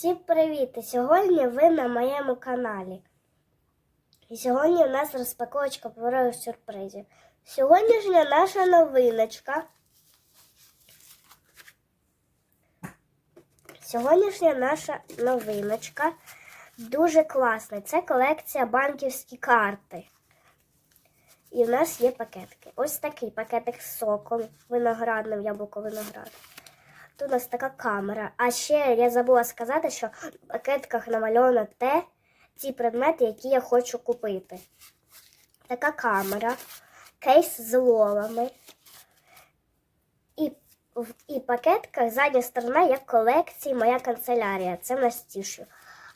Всім привіт! Сьогодні ви на моєму каналі. І сьогодні у нас розпаковочка паперових сюрпризів. Сьогоднішня наша новиночка. Сьогоднішня наша новиночка дуже класна. Це колекція банківські карти. І в нас є пакетики. Ось такий пакетик з соком виноградним, яблуко виноград. Тут у нас така камера. А ще я забула сказати, що в пакетках намальовано те, ті предмети, які я хочу купити. Така камера, кейс з лолами. І, в- і пакетка задня сторона як колекції моя канцелярія. Це в нас тішю.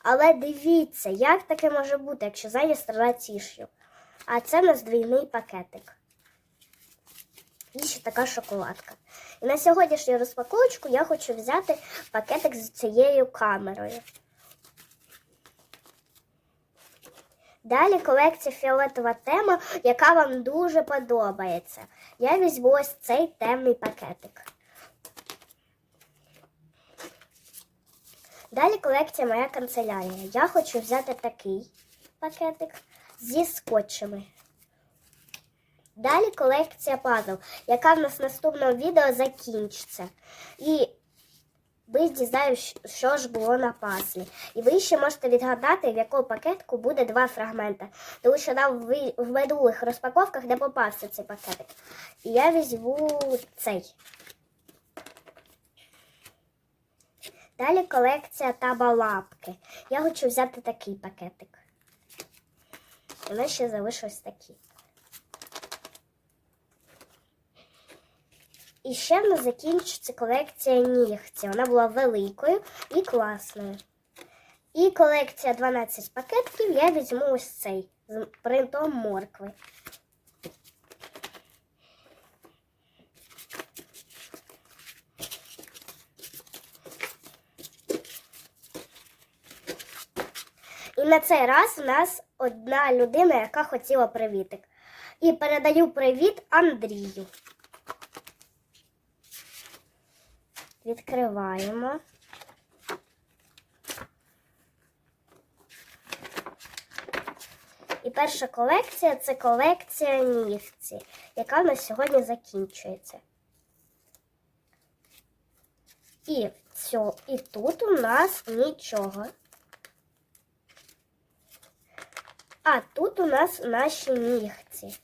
Але дивіться, як таке може бути, якщо задня сторона тішю. А це в нас двійний пакетик. І ще така шоколадка. І на сьогоднішню розпаковочку я хочу взяти пакетик з цією камерою. Далі колекція фіолетова тема, яка вам дуже подобається. Я візьму ось цей темний пакетик. Далі колекція моя канцелярія. Я хочу взяти такий пакетик зі скотчами. Далі колекція пазл, яка в нас в наступному відео закінчиться. І ви дізнаєтесь, що ж було на пазлі. І ви ще можете відгадати, в якому пакетку буде два фрагмента. Тому що нам в минулих розпаковках не попався цей пакетик. І я візьму цей. Далі колекція табалапки. Я хочу взяти такий пакетик. У нас ще залишилось такі. І ще в нас закінчиться колекція нігтів. Вона була великою і класною. І колекція 12 пакетків я візьму ось цей з принтом моркви. І на цей раз у нас одна людина, яка хотіла привітик. І передаю привіт Андрію. Відкриваємо. І перша колекція це колекція нігці, яка в нас сьогодні закінчується. І, цьо, і тут у нас нічого. А тут у нас наші нігці.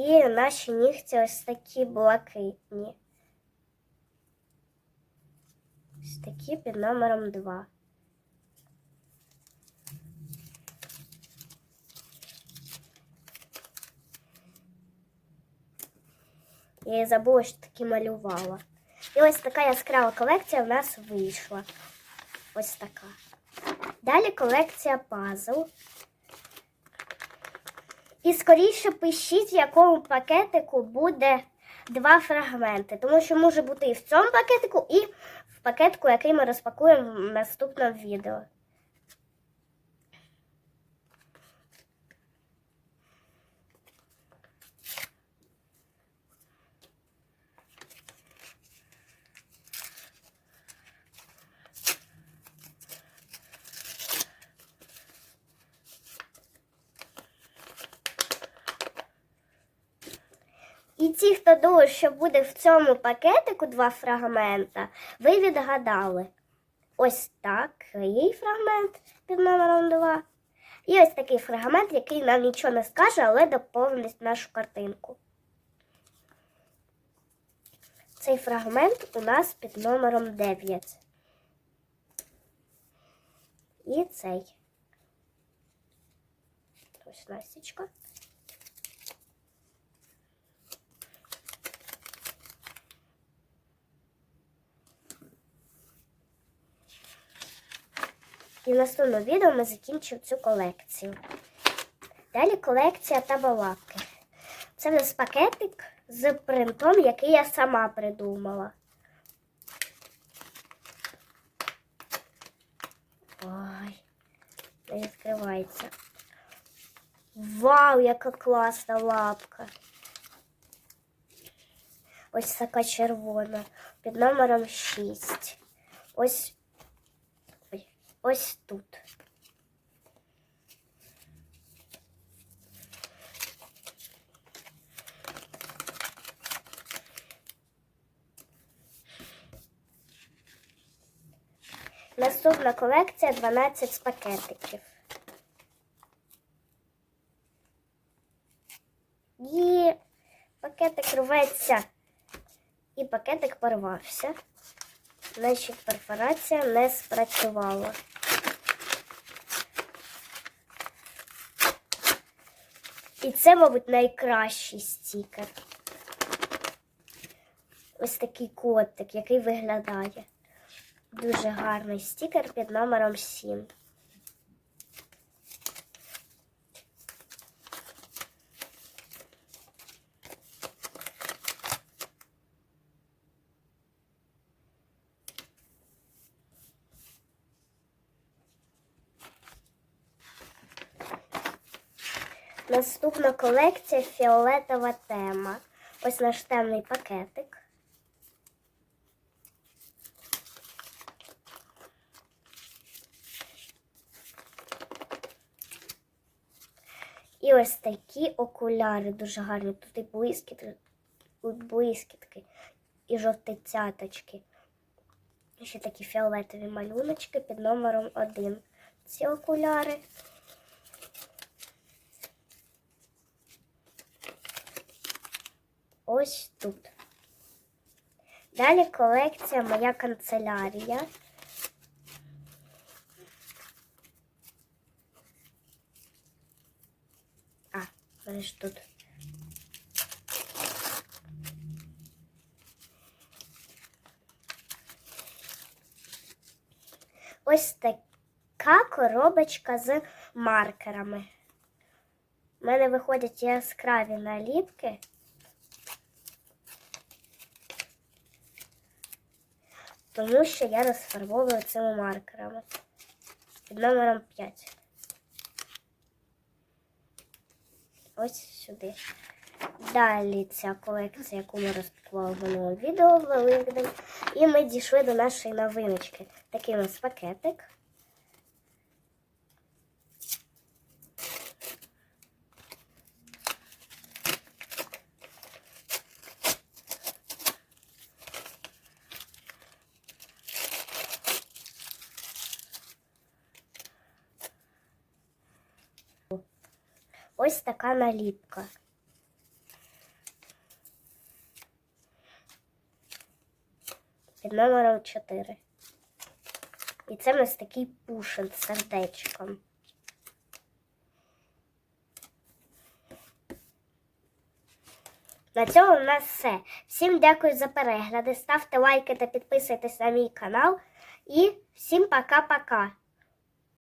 І наші нігті ось такі блакитні. Ось такі під номером 2. Я і забула, що такі малювала. І ось така яскрава колекція в нас вийшла. Ось така. Далі колекція пазл. І скоріше пишіть, в якому пакетику буде два фрагменти. Тому що може бути і в цьому пакетику, і в пакетику, який ми розпакуємо в наступному відео. І ті, хто думав, що буде в цьому пакетику два фрагмента, ви відгадали. Ось такий фрагмент під номером 2. І ось такий фрагмент, який нам нічого не скаже, але доповнить нашу картинку. Цей фрагмент у нас під номером 9. І цей. Ось Настічка. І в наступному відео ми закінчимо цю колекцію. Далі колекція табалаки. Це в нас пакетик з принтом, який я сама придумала. Ой. Не відкривається. Вау, яка класна лапка. Ось така червона. Під номером 6. Ось. Ось тут. Наступна колекція 12 з пакетиків. І пакетик рветься. І пакетик порвався. Значить, перфорація не спрацювала. І це, мабуть, найкращий стікер. Ось такий котик, який виглядає. Дуже гарний стікер під номером 7. Наступна колекція фіолетова тема. Ось наш темний пакетик. І ось такі окуляри дуже гарні. Тут і блискітки, блискітки і жовті цяточки. І Ще такі фіолетові малюночки під номером 1. Ці окуляри. Ось тут. Далі колекція Моя канцелярія. А, вони тут. Ось така коробочка з маркерами. У мене виходять яскраві наліпки. Тому що я розфарбовую цими маркерами. Під номером 5. Ось сюди. Далі ця колекція, яку ми розпакували в минулому відео Великдень. І ми дійшли до нашої новиночки. Такий у нас пакетик. Ось така наліпка. Під номером 4. І це в нас такий пушин з сердечком. На цьому у нас все. Всім дякую за перегляди. Ставте лайки та підписуйтесь на мій канал. І всім пока-пока.